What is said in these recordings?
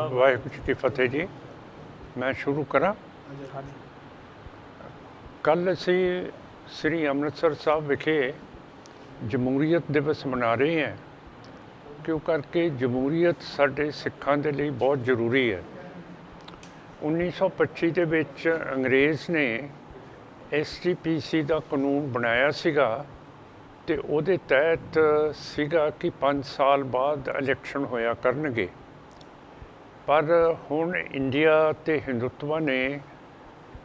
ਵਾਹਿਗੁਰੂ ਜੀ ਕੀ ਫਤਿਹ ਜੀ। ਮੈਂ ਸ਼ੁਰੂ ਕਰਾਂ। ਕੱਲ ਅਸੀਂ ਸ੍ਰੀ ਅੰਮ੍ਰਿਤਸਰ ਸਾਹਿਬ ਵਿਖੇ ਜਮਹੂਰੀਅਤ ਦਿਵਸ ਮਨਾ ਰਹੇ ਹਾਂ। ਕਿਉਂ ਕਰਕੇ ਜਮਹੂਰੀਅਤ ਸਾਡੇ ਸਿੱਖਾਂ ਦੇ ਲਈ ਬਹੁਤ ਜ਼ਰੂਰੀ ਹੈ। 1925 ਦੇ ਵਿੱਚ ਅੰਗਰੇਜ਼ ਨੇ ਐਸਜੀਪੀਸੀ ਦਾ ਕਾਨੂੰਨ ਬਣਾਇਆ ਸੀਗਾ ਤੇ ਉਹਦੇ ਤਹਿਤ ਸੀਗਾ ਕਿ 5 ਸਾਲ ਬਾਅਦ ਇਲੈਕਸ਼ਨ ਹੋਇਆ ਕਰਨਗੇ। ਪਰ ਹੁਣ ਇੰਡੀਆ ਤੇ ਹਿੰਦੁੱਤਵਾ ਨੇ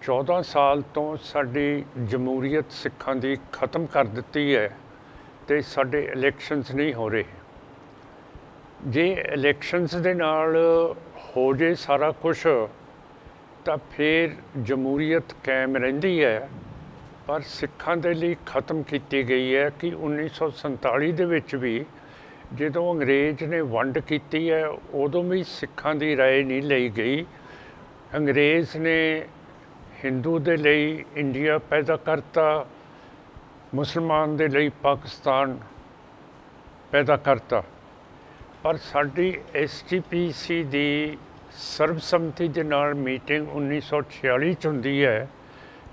14 ਸਾਲ ਤੋਂ ਸਾਡੀ ਜਮਹੂਰੀਅਤ ਸਿੱਖਾਂ ਦੀ ਖਤਮ ਕਰ ਦਿੱਤੀ ਹੈ ਤੇ ਸਾਡੇ ਇਲੈਕਸ਼ਨਸ ਨਹੀਂ ਹੋ ਰਹੇ। ਜੇ ਇਲੈਕਸ਼ਨਸ ਦੇ ਨਾਲ ਹੋ ਜੇ ਸਾਰਾ ਕੁਝ ਤਾਂ ਫਿਰ ਜਮਹੂਰੀਅਤ ਕਾਇਮ ਰਹਿੰਦੀ ਹੈ। ਪਰ ਸਿੱਖਾਂ ਦੇ ਲਈ ਖਤਮ ਕੀਤੀ ਗਈ ਹੈ ਕਿ 1947 ਦੇ ਵਿੱਚ ਵੀ ਜਦੋਂ ਅੰਗਰੇਜ਼ ਨੇ ਵੰਡ ਕੀਤੀ ਹੈ ਉਦੋਂ ਵੀ ਸਿੱਖਾਂ ਦੀ رائے ਨਹੀਂ ਲਈ ਗਈ ਅੰਗਰੇਜ਼ ਨੇ ਹਿੰਦੂ ਦੇ ਲਈ ਇੰਡੀਆ ਪੈਦਾ ਕਰਤਾ ਮੁਸਲਮਾਨ ਦੇ ਲਈ ਪਾਕਿਸਤਾਨ ਪੈਦਾ ਕਰਤਾ ਪਰ ਸਾਡੀ ਐਸਟੀਪੀਸੀ ਦੀ ਸਰਬਸੰਮਤੀ ਦੇ ਨਾਲ ਮੀਟਿੰਗ 1946 ਚ ਹੁੰਦੀ ਹੈ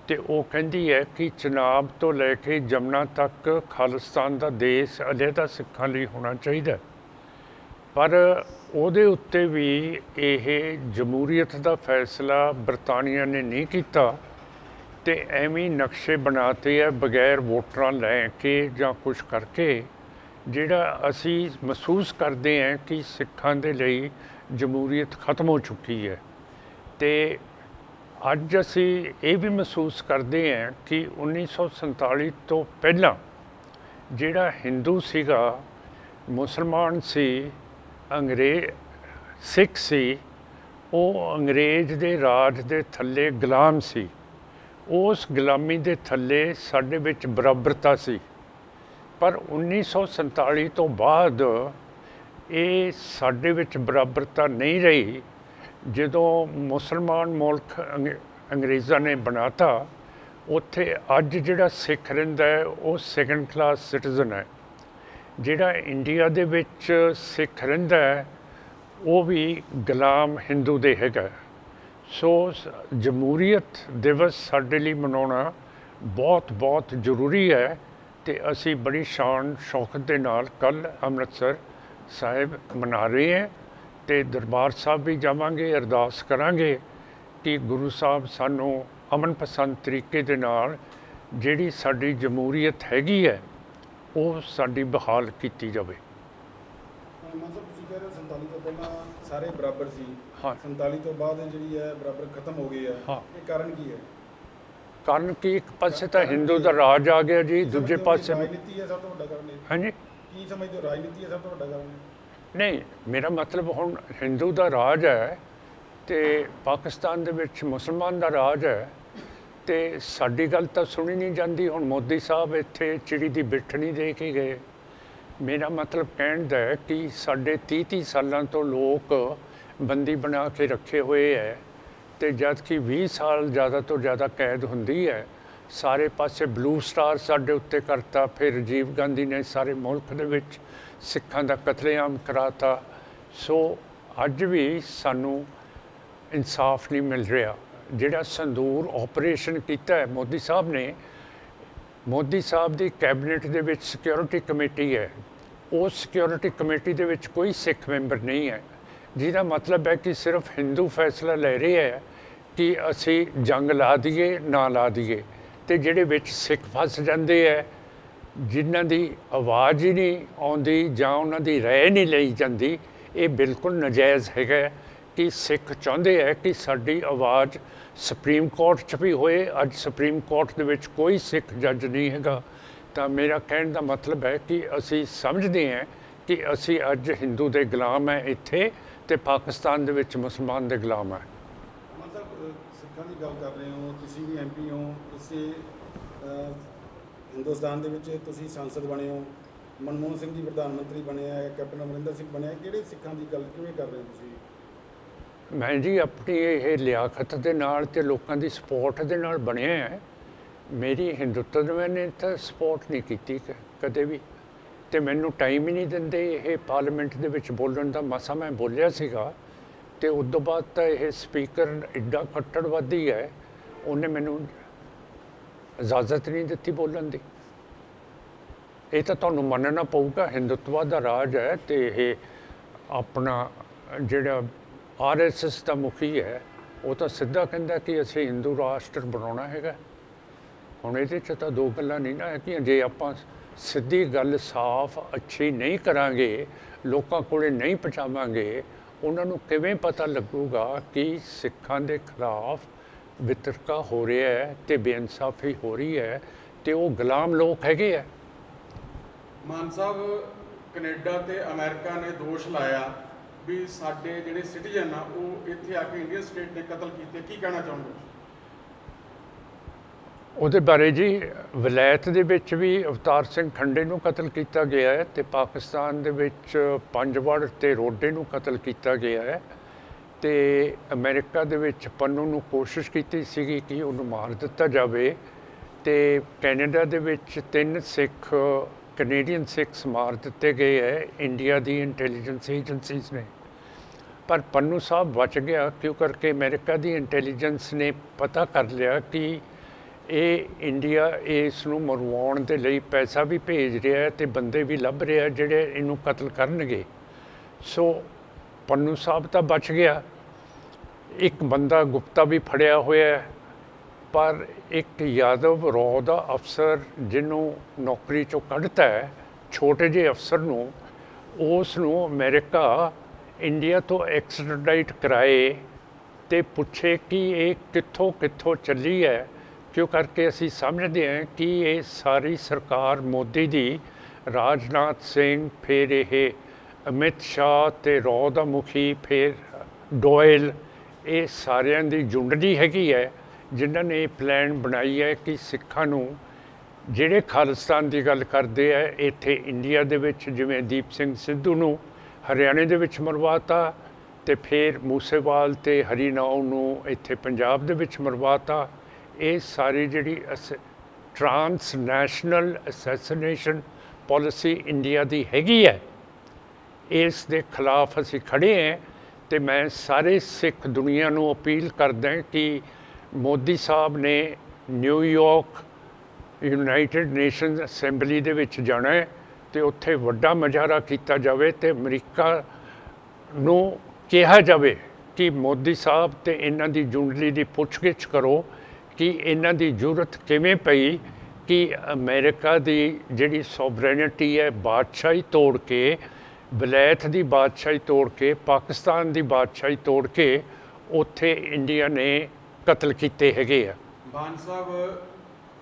ਤੇ ਉਹ ਕਹਿੰਦੀ ਹੈ ਕਿ ਚਨਾਬ ਤੋਂ ਲੈ ਕੇ ਜਮਨਾ ਤੱਕ ਖਾਲਿਸਤਾਨ ਦਾ ਦੇਸ਼ ਅਲੱਗਾ ਸਿੱਖਾਂ ਲਈ ਹੋਣਾ ਚਾਹੀਦਾ ਪਰ ਉਹਦੇ ਉੱਤੇ ਵੀ ਇਹ ਜਮਹੂਰੀਅਤ ਦਾ ਫੈਸਲਾ ਬਰਤਾਨੀਆ ਨੇ ਨਹੀਂ ਕੀਤਾ ਤੇ ਐਵੇਂ ਹੀ ਨਕਸ਼ੇ ਬਣਾਤੇ ਆ ਬਗੈਰ ਵੋਟਰਾਂ ਲੈ ਕੇ ਜਾਂ ਕੁਝ ਕਰਕੇ, ਜਿਹੜਾ ਅਸੀਂ ਮਹਿਸੂਸ ਕਰਦੇ ਹਾਂ ਕਿ ਸਿੱਖਾਂ ਦੇ ਲਈ ਜਮਹੂਰੀਅਤ ਖਤਮ ਹੋ ਚੁੱਕੀ ਹੈ। ਤੇ ਅੱਜ ਅਸੀਂ ਇਹ ਵੀ ਮਹਿਸੂਸ ਕਰਦੇ ਹਾਂ ਕਿ 1947 ਤੋਂ ਪਹਿਲਾਂ ਜਿਹੜਾ ਹਿੰਦੂ ਸੀਗਾ, ਮੁਸਲਮਾਨ ਸੀ, ਅੰਗਰੇਜ਼, ਸਿੱਖ ਸੀ, ਉਹ ਅੰਗਰੇਜ਼ ਦੇ ਰਾਜ ਦੇ ਥੱਲੇ ਗੁਲਾਮ ਸੀ। ਉਸ ਗੁਲਾਮੀ ਦੇ ਥੱਲੇ ਸਾਡੇ ਵਿੱਚ ਬਰਾਬਰਤਾ ਸੀ। ਪਰ 1947 ਤੋਂ ਬਾਅਦ ਇਹ ਸਾਡੇ ਵਿੱਚ ਬਰਾਬਰਤਾ ਨਹੀਂ ਰਹੀ। ਜਦੋਂ ਮੁਸਲਮਾਨ ਮੁਲਕ ਅੰਗ- ਅੰਗਰੇਜ਼ਾਂ ਨੇ ਬਣਾਤਾ, ਉੱਥੇ ਅੱਜ ਜਿਹੜਾ ਸਿੱਖ ਰਹਿੰਦਾ ਹੈ, ਉਹ ਸੈਕੰਡ ਕਲਾਸ ਸਿਟੀਜ਼ਨ ਹੈ। ਜਿਹੜਾ ਇੰਡੀਆ ਦੇ ਵਿੱਚ ਸਿੱਖ ਰਹਿੰਦਾ ਹੈ, ਉਹ ਵੀ ਗੁਲਾਮ ਹਿੰਦੂ ਦੇ ਹੈਗਾ। ਸੋ ਜਮਹੂਰੀਅਤ ਦਿਵਸ ਸਾਡੇ ਲਈ ਮਨਾਉਣਾ ਬਹੁਤ ਬਹੁਤ ਜ਼ਰੂਰੀ ਹੈ ਤੇ ਅਸੀਂ ਬੜੀ ਸ਼ਾਨ, ਸ਼ੌਕਤ ਦੇ ਨਾਲ ਕੱਲ ਅੰਮ੍ਰਿਤਸਰ ਸਾਹਿਬ ਮਨਾ ਰਹੇ ਹਾਂ। ਤੇ ਦਰਬਾਰ ਸਾਹਿਬ ਵੀ ਜਾਵਾਂਗੇ ਅਰਦਾਸ ਕਰਾਂਗੇ ਕਿ ਗੁਰੂ ਸਾਹਿਬ ਸਾਨੂੰ ਅਮਨ ਪਸੰਦ ਤਰੀਕੇ ਦੇ ਨਾਲ ਜਿਹੜੀ ਸਾਡੀ ਜਮਹੂਰੀਅਤ ਹੈਗੀ ਹੈ ਉਹ ਸਾਡੀ ਬਹਾਲ ਕੀਤੀ ਜਾਵੇ ਮਾਨ ਸਾਹਿਬ ਤੁਸੀਂ ਕਹਿ ਰਹੇ ਹੋ 47 ਤੋਂ ਪਹਿਲਾਂ ਸਾਰੇ ਬਰਾਬਰ ਸੀ ਹਾਂ। 47 ਤੋਂ ਬਾਅਦ ਇਹ ਜਿਹੜੀ ਹੈ ਬਰਾਬਰ ਖਤਮ ਹੋ ਗਈ ਹੈ ਹਾਂ। ਇਹ ਕਾਰਨ ਕੀ ਹੈ ਕਾਰਨ ਕਿ ਇੱਕ ਪਾਸੇ ਤਾਂ ਹਿੰਦੂ ਦਾ ਰਾਜ ਆ ਗਿਆ ਜੀ ਦੂਜੇ ਪਾਸੇ ਰਾਜਨੀਤੀ ਹੈ ਸਭ ਤੋਂ ਵੱਡਾ ਕਾਰਨ? ਹਾਂਜੀ ਕੀ ਸਮਝਦੇ ਹੋ ਰਾਜਨੀਤੀ ਹੈ ਸਭ ਤੋਂ ਵੱਡਾ ਕਾਰਨ? ਨਹੀਂ, ਮੇਰਾ ਮਤਲਬ ਹੁਣ ਹਿੰਦੂ ਦਾ ਰਾਜ ਹੈ ਤੇ ਪਾਕਿਸਤਾਨ ਦੇ ਵਿੱਚ ਮੁਸਲਮਾਨ ਦਾ ਰਾਜ ਹੈ ਤੇ ਸਾਡੀ ਗੱਲ ਤਾਂ ਸੁਣੀ ਨਹੀਂ ਜਾਂਦੀ। ਹੁਣ ਮੋਦੀ ਸਾਹਿਬ ਇੱਥੇ ਚਿੜੀ ਦੀ ਬਿੱਠ ਨਹੀਂ ਦੇ ਕੇ ਗਏ। ਮੇਰਾ ਮਤਲਬ ਕਹਿਣ ਦਾ ਹੈ ਕਿ ਸਾਡੇ 30 30 ਸਾਲਾਂ ਤੋਂ ਲੋਕ ਬੰਦੀ ਬਣਾ ਕੇ ਰੱਖੇ ਹੋਏ ਹੈ ਤੇ ਜਦ ਕਿ 20 ਸਾਲ ਜ਼ਿਆਦਾ ਤੋਂ ਜ਼ਿਆਦਾ ਕੈਦ ਹੁੰਦੀ ਹੈ। ਸਾਰੇ ਪਾਸੇ ਬਲੂ ਸਟਾਰ ਸਾਡੇ ਉੱਤੇ ਕਰਤਾ, ਫਿਰ ਰਾਜੀਵ ਗਾਂਧੀ ਨੇ ਸਾਰੇ ਮੁਲਕ ਦੇ ਵਿੱਚ ਸਿੱਖਾਂ ਦਾ ਕਤਲੇਆਮ ਕਰਾਤਾ। ਸੋ ਅੱਜ ਵੀ ਸਾਨੂੰ ਇਨਸਾਫ ਨਹੀਂ ਮਿਲ ਰਿਹਾ। ਜਿਹੜਾ ਸੰਦੂਰ ਆਪਰੇਸ਼ਨ ਕੀਤਾ ਹੈ, ਮੋਦੀ ਸਾਹਿਬ ਨੇ, ਮੋਦੀ ਸਾਹਿਬ ਦੀ ਕੈਬਨਿਟ ਦੇ ਵਿੱਚ ਸਿਕਿਉਰਿਟੀ ਕਮੇਟੀ ਹੈ। ਉਸ ਸਿਕਿਉਰਿਟੀ ਕਮੇਟੀ ਦੇ ਵਿੱਚ ਕੋਈ ਸਿੱਖ ਮੈਂਬਰ ਨਹੀਂ ਹੈ। ਜਿਹਦਾ ਮਤਲਬ ਹੈ ਕਿ ਸਿਰਫ ਹਿੰਦੂ ਫੈਸਲਾ ਲੈ ਰਹੇ ਹੈ ਕਿ ਅਸੀਂ ਜੰਗ ਲਾ ਦਈਏ, ਨਾ ਲਾ ਦਈਏ। ਤੇ ਜਿਹੜੇ ਵਿੱਚ ਸਿੱਖ ਫਸ ਜਾਂਦੇ ਹੈ ਜਿਨ੍ਹਾਂ ਦੀ ਆਵਾਜ਼ ਹੀ ਨਹੀਂ ਆਉਂਦੀ ਜਾਂ ਉਹਨਾਂ ਦੀ ਰਾਏ ਨਹੀਂ ਲਈ ਜਾਂਦੀ, ਇਹ ਬਿਲਕੁਲ ਨਜਾਇਜ਼ ਹੈਗਾ ਕਿ ਸਿੱਖ ਚਾਹੁੰਦੇ ਹੈ ਕਿ ਸਾਡੀ ਆਵਾਜ਼ ਸੁਪਰੀਮ ਕੋਰਟ 'ਚ ਵੀ ਹੋਏ, ਅੱਜ ਸੁਪਰੀਮ ਕੋਰਟ ਦੇ ਵਿੱਚ ਕੋਈ ਸਿੱਖ ਜੱਜ ਨਹੀਂ ਹੈਗਾ। ਤਾਂ ਮੇਰਾ ਕਹਿਣ ਦਾ ਮਤਲਬ ਹੈ ਕਿ ਅਸੀਂ ਸਮਝਦੇ ਹਾਂ ਕਿ ਅਸੀਂ ਅੱਜ ਹਿੰਦੂ ਦੇ ਗੁਲਾਮ ਹੈ ਇੱਥੇ ਤੇ ਪਾਕਿਸਤਾਨ ਦੇ ਵਿੱਚ ਮੁਸਲਮਾਨ ਦੇ ਗੁਲਾਮ ਹੈ ਅ, ਦੀ ਗੱਲ ਕਰ ਰਹੇ ਹੋ ਤੁਸੀਂ ਵੀ ਐਮਪੀ ਹੋ ਇਸੇ ਅ, ਹਿੰਦੁਸਤਾਨ ਦੇ ਵਿੱਚ ਤੁਸੀਂ ਸੰਸਦ ਬਣੇ ਹੋ ਮਨਮੋਹਨ ਸਿੰਘ ਜੀ ਪ੍ਰਧਾਨ ਮੰਤਰੀ ਬਣੇ ਆ ਕੈਪਟਨ ਅਮਰਿੰਦਰ ਸਿੰਘ ਬਣਿਆ ਕਿਹੜੇ ਸਿੱਖਾਂ ਦੀ ਗੱਲ ਕਿਵੇਂ ਕਰ ਰਹੇ ਹੋ ਤੁਸੀਂ? ਮੈਂ ਜੀ ਆਪਣੀ ਇਹ ਲਿਆਕਤ ਦੇ ਨਾਲ ਤੇ ਲੋਕਾਂ ਦੀ ਸਪੋਰਟ ਦੇ ਨਾਲ ਬਣਿਆ ਹੈ। ਮੇਰੀ ਹਿੰਦੁੱਤਵ ਨੇ ਤਾਂ ਸਪੋਰਟ ਨਹੀਂ ਕੀਤੀ ਕ- ਕਦੇ ਵੀ। ਤੇ ਮੈਨੂੰ ਟਾਈਮ ਹੀ ਨਹੀਂ ਦਿੰਦੇ ਇਹ ਪਾਰਲੀਮੈਂਟ ਦੇ ਵਿੱਚ ਬੋਲਣ ਦਾ। ਮਸਾ ਮੈਂ ਬੋਲਿਆ ਸੀਗਾ ਤੇ ਉਸ ਤੋਂ ਬਾਅਦ ਤਾਂ ਇਹ ਸਪੀਕਰ ਐਡਾ ਕੱਟੜਵਾਦੀ ਹੈ, ਉਹਨੇ ਮੈਨੂੰ ਇਜਾਜ਼ਤ ਨਹੀਂ ਦਿੱਤੀ ਬੋਲਣ ਦੀ। ਇਹ ਤਾਂ ਤੁਹਾਨੂੰ ਮੰਨਣਾ ਪਊਗਾ, ਹਿੰਦੂਤਵਾ ਦਾ ਰਾਜ ਹੈ ਤੇ ਇਹ ਆਪਣਾ ਜਿਹੜਾ ਆਰਐਸਐਸ ਦਾ ਮੁਖੀ ਹੈ, ਉਹ ਤਾਂ ਸਿੱਧਾ ਕਹਿੰਦਾ ਕਿ ਅਸੀਂ ਹਿੰਦੂ ਰਾਸ਼ਟਰ ਬਣਾਉਣਾ ਹੈਗਾ। ਹੁਣ ਇਹਦੇ ਚ ਤਾਂ ਦੋ ਗੱਲਾਂ ਨਹੀਂ ਨਾ ਹੈਗੀਆਂ, ਜੇ ਆਪਾਂ ਸਿੱਧੀ ਗੱਲ ਸਾਫ਼ ਅੱਛੀ ਨਹੀਂ ਕਰਾਂਗੇ, ਲੋਕਾਂ ਕੋਲੇ ਨਹੀਂ ਪਹੁੰਚਾਵਾਂਗੇ ਉਹਨਾਂ ਨੂੰ ਕਿਵੇਂ ਪਤਾ ਲੱਗੂਗਾ ਕਿ ਸਿੱਖਾਂ ਦੇ ਖਿਲਾਫ ਵਿਤਰਕਾ ਹੋ ਰਿਹਾ ਹੈ ਤੇ ਬੇਇਨਸਾਫੀ ਹੋ ਰਹੀ ਹੈ ਤੇ ਉਹ ਗੁਲਾਮ ਲੋਕ ਹੈਗੇ ਆ? ਮਾਨ ਸਾਹਿਬ, ਕੈਨੇਡਾ ਤੇ ਅਮਰੀਕਾ ਨੇ ਦੋਸ਼ ਲਾਇਆ ਵੀ ਸਾਡੇ ਜਿਹੜੇ ਸਿਟੀਜ਼ਨ ਆ, ਉਹ ਇੱਥੇ ਆ ਕੇ ਇੰਡੀਅਨ ਸਟੇਟ ਨੇ ਕਤਲ ਕੀਤੇ। ਕੀ ਕਹਿਣਾ ਚਾਹੁੰਦੇ ਉਹਦੇ ਬਾਰੇ ਜੀ ਵਿਲਾਇਤ ਦੇ ਵਿੱਚ ਵੀ ਅਵਤਾਰ ਸਿੰਘ ਖੰਡੇ ਨੂੰ ਕਤਲ ਕੀਤਾ ਗਿਆ ਹੈ ਤੇ ਪਾਕਿਸਤਾਨ ਦੇ ਵਿੱਚ ਪੰਜਵੜ ਤੇ ਰੋਡੇ ਨੂੰ ਕਤਲ ਕੀਤਾ ਗਿਆ ਹੈ ਤੇ ਅਮਰੀਕਾ ਦੇ ਵਿੱਚ ਪੰਨੂ ਨੂੰ ਕੋਸ਼ਿਸ਼ ਕੀਤੀ ਸੀਗੀ ਕਿ ਉਹਨੂੰ ਮਾਰ ਦਿੱਤਾ ਜਾਵੇ ਤੇ ਕੈਨੇਡਾ ਦੇ ਵਿੱਚ ਤਿੰਨ ਸਿੱਖ, ਕੈਨੇਡੀਅਨ ਸਿੱਖਸ ਮਾਰ ਦਿੱਤੇ ਗਏ ਹੈ, ਇੰਡੀਆ ਦੀ ਇੰਟੈਲੀਜੈਂਸ ਏਜੰਸੀਜ਼ ਨੇ। ਪਰ ਪੰਨੂ ਸਾਹਿਬ ਬਚ ਗਿਆ ਕਿਉਂ? ਕਰਕੇ ਅਮਰੀਕਾ ਦੀ ਇੰਟੈਲੀਜੈਂਸ ਨੇ ਪਤਾ ਕਰ ਲਿਆ ਕਿ ਇਹ ਇੰਡੀਆ ਇਸ ਨੂੰ ਮਰਵਾਉਣ ਦੇ ਲਈ ਪੈਸਾ ਵੀ ਭੇਜ ਰਿਹਾ ਹੈ ਤੇ ਬੰਦੇ ਵੀ ਲੱਭ ਰਿਹਾ ਹੈ ਜਿਹੜੇ ਇਹਨੂੰ ਕਤਲ ਕਰਨਗੇ। ਸੋ ਪੰਨੂ ਸਾਹਿਬ ਤਾਂ ਬਚ ਗਿਆ। ਇੱਕ ਬੰਦਾ ਗੁਪਤਾ ਵੀ ਫੜਿਆ ਹੋਇਆ ਪਰ ਇੱਕ ਯਾਦਵ ਰੌ ਦਾ ਅਫਸਰ ਜਿਹਨੂੰ ਨੌਕਰੀ ਚੋਂ ਕੱਢਤਾ ਹੈ, ਛੋਟੇ ਜਿਹੇ ਅਫਸਰ ਨੂੰ, ਉਸ ਨੂੰ ਅਮਰੀਕਾ ਇੰਡੀਆ ਤੋਂ ਐਕਸਟ੍ਰੈਡਾਈਟ ਕਰਾਏ ਤੇ ਪੁੱਛੇ ਕਿ ਇਹ ਕਿੱਥੋਂ ਕਿੱਥੋਂ ਚੱਲੀ ਹੈ। ਕਿਉਂ ਕਰਕੇ ਅਸੀਂ ਸਮਝਦੇ ਹਾਂ ਕਿ ਇਹ ਸਾਰੀ ਸਰਕਾਰ ਮੋਦੀ ਦੀ, ਰਾਜਨਾਥ ਸਿੰਘ, ਫਿਰ ਇਹ ਅਮਿਤ ਸ਼ਾਹ ਤੇ ਰੌ ਦਾ ਮੁਖੀ ਫਿਰ ਡੋਇਲ, ਇਹ ਸਾਰਿਆਂ ਦੀ ਜੁੰਡਲੀ ਹੈਗੀ ਹੈ, ਜਿਨ੍ਹਾਂ ਨੇ ਇਹ ਪਲਾਨ ਬਣਾਈ ਹੈ ਕਿ ਸਿੱਖਾਂ ਨੂੰ ਜਿਹੜੇ ਖਾਲਿਸਤਾਨ ਦੀ ਗੱਲ ਕਰਦੇ ਆ, ਇੱਥੇ ਇੰਡੀਆ ਦੇ ਵਿੱਚ ਜਿਵੇਂ ਦੀਪ ਸਿੰਘ ਸਿੱਧੂ ਨੂੰ ਹਰਿਆਣੇ ਦੇ ਵਿੱਚ ਮਰਵਾਤਾ ਤੇ ਫਿਰ ਮੂਸੇਵਾਲ ਤੇ ਹਰੀਨਾਉ ਨੂੰ ਇੱਥੇ ਪੰਜਾਬ ਦੇ ਵਿੱਚ ਮਰਵਾਤਾ ਇਹ ਸਾਰੀ ਜਿਹੜੀ transnational assassination policy India ਦੀ ਹੈਗੀ ਹੈ, ਇਸ ਦੇ ਖਿਲਾਫ ਅਸੀਂ ਖੜੇ ਹਾਂ ਤੇ ਮੈਂ ਸਾਰੇ ਸਿੱਖ ਦੁਨੀਆ ਨੂੰ ਅਪੀਲ ਕਰਦਾ ਕਿ ਮੋਦੀ ਸਾਹਿਬ ਨੇ ਨਿਊਯਾਰਕ ਯੂਨਾਈਟਿਡ ਨੇਸ਼ਨਸ ਅਸੈਂਬਲੀ ਦੇ ਵਿੱਚ ਜਾਣਾ ਹੈ ਤੇ ਉੱਥੇ ਵੱਡਾ ਮਜ਼ਾਰਾ ਕੀਤਾ ਜਾਵੇ ਤੇ ਅਮਰੀਕਾ ਨੂੰ ਕਿਹਾ ਜਾਵੇ ਕਿ ਮੋਦੀ ਸਾਹਿਬ ਤੇ ਇਹਨਾਂ ਦੀ ਜੁੰਡਲੀ ਦੀ ਪੁੱਛਗਿੱਛ ਕਰੋ ਕਿ ਇਹਨਾਂ ਦੀ ਜ਼ਰੂਰਤ ਕਿਵੇਂ ਪਈ ਕਿ ਅਮਰੀਕਾ ਦੀ ਜਿਹੜੀ ਸੋਵਰੇਨਿਟੀ ਹੈ ਬਾਦਸ਼ਾਹੀ ਤੋੜ ਕੇ ਵਿਲਾਇਤ ਦੀ ਬਾਦਸ਼ਾਹੀ ਤੋੜ ਕੇ ਪਾਕਿਸਤਾਨ ਦੀ ਬਾਦਸ਼ਾਹੀ ਤੋੜ ਕੇ ਉੱਥੇ ਇੰਡੀਆ ਨੇ ਕਤਲ ਕੀਤੇ ਹੈਗੇ ਆ। ਮਾਨ ਸਾਹਿਬ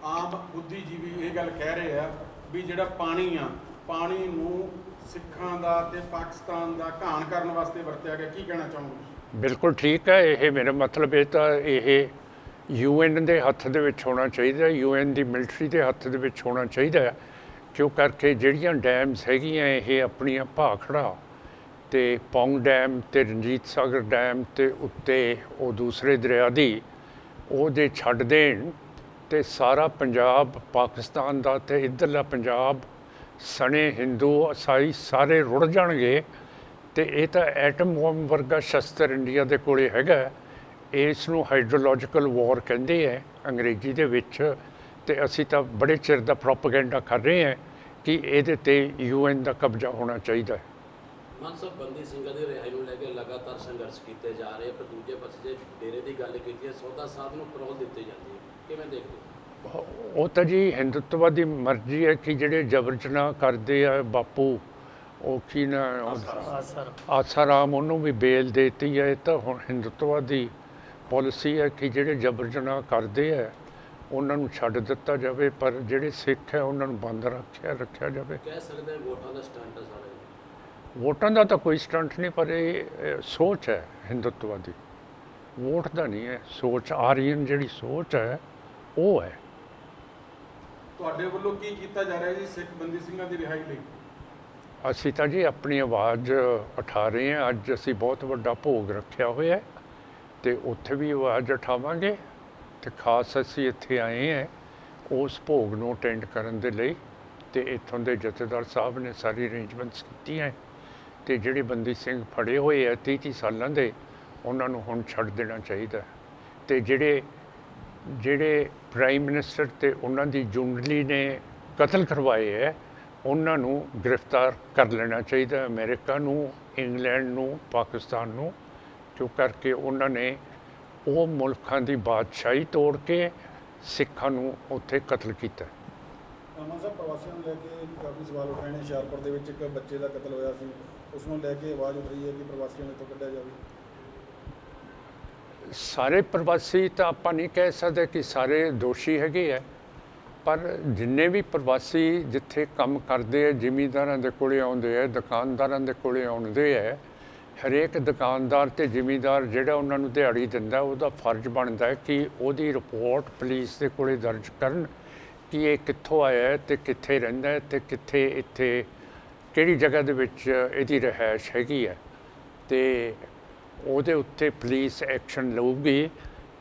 ਆਮ ਬੁੱਧੀਜੀਵੀ ਇਹ ਗੱਲ ਕਹਿ ਰਹੇ ਆ ਵੀ ਜਿਹੜਾ ਪਾਣੀ ਆ ਪਾਣੀ ਨੂੰ ਸਿੱਖਾਂ ਦਾ ਤੇ ਪਾਕਿਸਤਾਨ ਦਾ ਘਾਣ ਕਰਨ ਵਾਸਤੇ ਵਰਤਿਆ ਗਿਆ। ਕੀ ਕਹਿਣਾ ਚਾਹੋਗੇ ਬਿਲਕੁਲ ਠੀਕ ਹੈ ਇਹ ਮੇਰਾ ਮਤਲਬ ਇਹ ਤਾਂ ਇਹ ਯੂਐਨ ਦੇ ਹੱਥ ਦੇ ਵਿੱਚ ਹੋਣਾ ਚਾਹੀਦਾ ਹੈ ਯੂਐਨ ਦੀ ਮਿਲਟਰੀ ਦੇ ਹੱਥ ਦੇ ਵਿੱਚ ਹੋਣਾ ਚਾਹੀਦਾ ਕਿਉਂ ਕਰਕੇ ਜਿਹੜੀਆਂ ਡੈਮਸ ਹੈਗੀਆਂ, ਇਹ ਆਪਣੀਆਂ ਭਾਖੜਾ ਤੇ ਪੌਂਗ ਡੈਮ ਤੇ ਰਣਜੀਤ ਸਾਗਰ ਡੈਮ ਤੇ ਉੱਤੇ ਉਹ ਦੂਸਰੇ ਦਰਿਆ ਦੀ ਉਹ ਜੇ ਛੱਡ ਦੇਣ ਤੇ ਸਾਰਾ ਪੰਜਾਬ, ਪਾਕਿਸਤਾਨ ਦਾ ਤੇ ਇੱਧਰਲਾ ਪੰਜਾਬ, ਸਣੇ ਹਿੰਦੂ ਈਸਾਈ ਸਾਰੇ ਰੁੜ ਜਾਣਗੇ ਤੇ ਇਹ ਤਾਂ ਐਟਮ ਬੰਬ ਵਰਗਾ ਸ਼ਸਤਰ ਇੰਡੀਆ ਦੇ ਕੋਲੇ ਹੈਗਾ। ਇਸ ਨੂੰ ਹਾਈਡਰੋਲੋਜੀਕਲ ਵਾਰ ਕਹਿੰਦੇ ਆ ਅੰਗਰੇਜ਼ੀ ਦੇ ਵਿੱਚ ਤੇ ਅਸੀਂ ਤਾਂ ਬੜੇ ਚਿਰ ਦਾ ਪ੍ਰੋਪਗੈਂਡਾ ਕਰ ਰਹੇ ਹਾਂ ਕਿ ਇਹਦੇ ਤੇ ਯੂਐਨ ਦਾ ਕਬਜ਼ਾ ਹੋਣਾ ਚਾਹੀਦਾ ਹੈ ਮਾਨ ਸਾਹਿਬ ਬੰਦੀ ਸਿੰਘਾਂ ਦੀ ਰਿਹਾਈ ਨੂੰ ਲੈ ਕੇ ਲਗਾਤਾਰ ਸੰਘਰਸ਼ ਕੀਤੇ ਜਾ ਰਹੇ ਪਰ ਦੂਜੇ ਪਾਸੇ ਜੇ ਡੇਰੇ ਦੀ ਗੱਲ ਕੀਤੀ ਹੈ ਸੌਦਾ ਸਾਧ ਨੂੰ ਪਰੋਲ ਦਿੱਤੀ ਜਾਂਦੀ ਹੈ ਕਿਵੇਂ ਦੇਖਦੇ ਹੋ? ਉਹ ਤਾਂ ਜੀ ਹਿੰਦੁੱਤਵਾ ਦੀ ਮਰਜ਼ੀ ਹੈ ਕਿ ਜਿਹੜੇ ਜਬਰ ਜਨਾਹ ਕਰਦੇ ਆ ਬਾਪੂ ਉਹ ਕੀ ਨਾ ਆਸਾਰਾਮ। ਉਹਨੂੰ ਵੀ ਬੇਲ ਦੇਤੀ ਹੈ ਇਹ ਤਾਂ ਹੁਣ ਹਿੰਦੁੱਤਵਾ ਦੀ ਪਾਲਿਸੀ ਹੈ ਕਿ ਜਿਹੜੇ ਜਬਰ ਜਨਾਹ ਕਰਦੇ ਆ ਉਹਨਾਂ ਨੂੰ ਛੱਡ ਦਿੱਤਾ ਜਾਵੇ ਪਰ ਜਿਹੜੇ ਸਿੱਖ ਹੈ ਉਹਨਾਂ ਨੂੰ ਬੰਦ ਰੱਖਿਆ ਰੱਖਿਆ ਜਾਵੇ। ਕਹਿ ਸਕਦੇ ਹਾਂ ਵੋਟਾਂ ਦਾ ਸਟੰਟ ਹੈ ਸਾਰਾ ਵੋਟਾਂ ਦਾ ਤਾਂ ਕੋਈ ਸਟੰਟ ਨਹੀਂ ਪਰ ਇਹ ਸੋਚ ਹੈ ਹਿੰਦੁੱਤਵਾ ਦੀ ਵੋਟ ਦਾ ਨਹੀਂ ਹੈ ਸੋਚ ਆਰੀਅਨ ਜਿਹੜੀ ਸੋਚ ਹੈ ਉਹ ਹੈ। ਤੁਹਾਡੇ ਵੱਲੋਂ ਕੀ ਕੀਤਾ ਜਾ ਰਿਹਾ ਜੀ ਸਿੱਖ ਬੰਦੀ ਸਿੰਘਾਂ ਦੀ ਰਿਹਾਈ ਲਈ? ਅਸੀਂ ਤਾਂ ਜੀ ਆਪਣੀ ਆਵਾਜ਼ ਉਠਾ ਰਹੇ ਹਾਂ ਅੱਜ ਅਸੀਂ ਬਹੁਤ ਵੱਡਾ ਭੋਗ ਰੱਖਿਆ ਹੋਇਆ ਹੈ। ਤੇ ਉੱਥੇ ਵੀ ਆਵਾਜ਼ ਉਠਾਵਾਂਗੇ ਤੇ ਖਾਸ ਅਸੀਂ ਇੱਥੇ ਆਏ ਹਾਂ ਉਸ ਭੋਗ ਨੂੰ ਅਟੈਂਡ ਕਰਨ ਦੇ ਲਈ ਤੇ ਇੱਥੋਂ ਦੇ ਜਥੇਦਾਰ ਸਾਹਿਬ ਨੇ ਸਾਰੀ ਅਰੇਂਜਮੈਂਟਸ ਕੀਤੀਆਂ ਤੇ ਜਿਹੜੇ ਬੰਦੀ ਸਿੰਘ ਫੜੇ ਹੋਏ ਆ 30 30 ਸਾਲਾਂ ਦੇ, ਉਹਨਾਂ ਨੂੰ ਹੁਣ ਛੱਡ ਦੇਣਾ ਚਾਹੀਦਾ ਹੈ। ਤੇ ਜਿਹੜੇ ਜਿਹੜੇ ਪ੍ਰਾਈਮ ਮਿਨਿਸਟਰ ਤੇ ਉਹਨਾਂ ਦੀ ਜੁੰਡਲੀ ਨੇ ਕਤਲ ਕਰਵਾਏ ਹੈ ਉਹਨਾਂ ਨੂੰ ਗ੍ਰਿਫਤਾਰ ਕਰ ਲੈਣਾ ਚਾਹੀਦਾ ਹੈ। ਅਮਰੀਕਾ ਨੂੰ, ਇੰਗਲੈਂਡ ਨੂੰ, ਪਾਕਿਸਤਾਨ ਨੂੰ ਕਿਉਂ ਕਰਕੇ ਉਹਨਾਂ ਨੇ ਉਹ ਮੁਲਕਾਂ ਦੀ ਬਾਦਸ਼ਾਹੀ ਤੋੜ ਕੇ ਸਿੱਖਾਂ ਨੂੰ ਉੱਥੇ ਕਤਲ ਕੀਤਾ। ਅਮਨ ਸਾਹਿਬ ਪ੍ਰਵਾਸੀਆਂ ਨੂੰ ਲੈ ਕੇ ਕਾਫੀ ਸਵਾਲ ਉਠਾਏ ਨੇ। ਹੁਸ਼ਿਆਰਪੁਰ ਦੇ ਵਿੱਚ ਇੱਕ ਬੱਚੇ ਦਾ ਕਤਲ ਹੋਇਆ ਸੀ। ਉਸ ਨੂੰ ਲੈ ਕੇ ਆਵਾਜ਼ ਉੱਠ ਰਹੀ ਹੈ ਕਿ ਪ੍ਰਵਾਸੀਆਂ ਨੂੰ ਇੱਥੋਂ ਕੱਢਿਆ ਜਾਵੇ। ਸਾਰੇ ਪ੍ਰਵਾਸੀ ਤਾਂ ਆਪਾਂ ਨਹੀਂ ਕਹਿ ਸਕਦੇ ਕਿ ਸਾਰੇ ਦੋਸ਼ੀ ਹੈਗੇ ਆ ਪਰ ਜਿੰਨੇ ਵੀ ਪ੍ਰਵਾਸੀ ਜਿੱਥੇ ਕੰਮ ਕਰਦੇ ਆ ਜ਼ਿਮੀਂਦਾਰਾਂ ਦੇ ਕੋਲੇ ਆਉਂਦੇ ਆ ਦੁਕਾਨਦਾਰਾਂ ਦੇ ਕੋਲੇ ਆਉਂਦੇ ਆ ਹਰੇਕ ਦੁਕਾਨਦਾਰ ਤੇ ਜ਼ਿਮੀਂਦਾਰ ਜਿਹੜਾ ਉਹਨਾਂ ਨੂੰ ਦਿਹਾੜੀ ਦਿੰਦਾ, ਉਹਦਾ ਫਰਜ਼ ਬਣਦਾ ਹੈ ਕਿ ਉਹਦੀ ਰਿਪੋਰਟ ਪੁਲਿਸ ਦੇ ਕੋਲੇ ਦਰਜ ਕਰਨ ਕਿ ਇਹ ਕਿੱਥੋਂ ਆਇਆ ਹੈ ਤੇ ਕਿੱਥੇ ਰਹਿੰਦਾ ਹੈ ਤੇ ਕਿੱਥੇ ਇੱਥੇ ਕਿਹੜੀ ਜਗ੍ਹਾ ਦੇ ਵਿੱਚ ਇਹਦੀ ਰਿਹਾਇਸ਼ ਹੈਗੀ ਹੈ। ਤੇ ਉਹਦੇ ਉੱਤੇ ਪੁਲਿਸ ਐਕਸ਼ਨ ਲਊਗੀ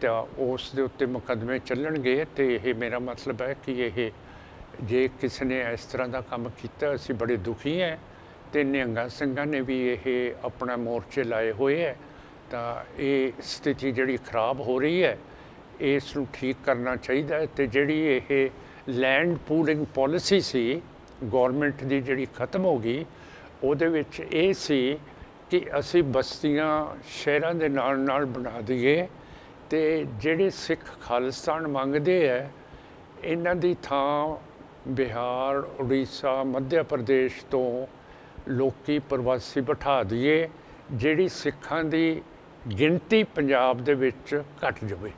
ਤਾਂ ਉਸ ਦੇ ਉੱਤੇ ਮੁਕੱਦਮੇ ਚੱਲਣਗੇ ਤੇ ਇਹ ਮੇਰਾ ਮਤਲਬ ਹੈ ਕਿ ਇਹ ਜੇ ਕਿਸੇ ਨੇ ਇਸ ਤਰ੍ਹਾਂ ਦਾ ਕੰਮ ਕੀਤਾ, ਅਸੀਂ ਬੜੇ ਦੁਖੀ ਹਾਂ। ਤੇ ਨਿਹੰਗਾਂ ਸਿੰਘਾਂ ਨੇ ਵੀ ਇਹ ਆਪਣਾ ਮੋਰਚੇ ਲਾਏ ਹੋਏ ਹੈ। ਤਾਂ ਇਹ ਸਥਿਤੀ ਜਿਹੜੀ ਖਰਾਬ ਹੋ ਰਹੀ ਹੈ, ਇਸ ਨੂੰ ਠੀਕ ਕਰਨਾ ਚਾਹੀਦਾ ਹੈ ਤੇ ਜਿਹੜੀ ਇਹ ਲੈਂਡ ਪੂਲਿੰਗ ਪਾਲਿਸੀ ਸੀ ਗਵਰਨਮੈਂਟ ਦੀ ਜਿਹੜੀ ਖਤਮ ਹੋ ਗਈ, ਉਹਦੇ ਵਿੱਚ ਇਹ ਸੀ ਕਿ ਅਸੀਂ ਬਸਤੀਆਂ ਸ਼ਹਿਰਾਂ ਦੇ ਨਾਲ ਨਾਲ ਬਣਾ ਦਈਏ ਤੇ ਜਿਹੜੇ ਸਿੱਖ ਖਾਲਿਸਤਾਨ ਮੰਗਦੇ ਐ ਇਹਨਾਂ ਦੀ ਥਾਂ ਬਿਹਾਰ, ਉੜੀਸਾ ਮੱਧ ਪ੍ਰਦੇਸ਼ ਤੋਂ ਲੋਕੀ ਪ੍ਰਵਾਸੀ ਬਿਠਾ ਦਈਏ ਜਿਹੜੀ ਸਿੱਖਾਂ ਦੀ ਗਿਣਤੀ ਪੰਜਾਬ ਦੇ ਵਿੱਚ ਘਟ ਜਾਵੇ।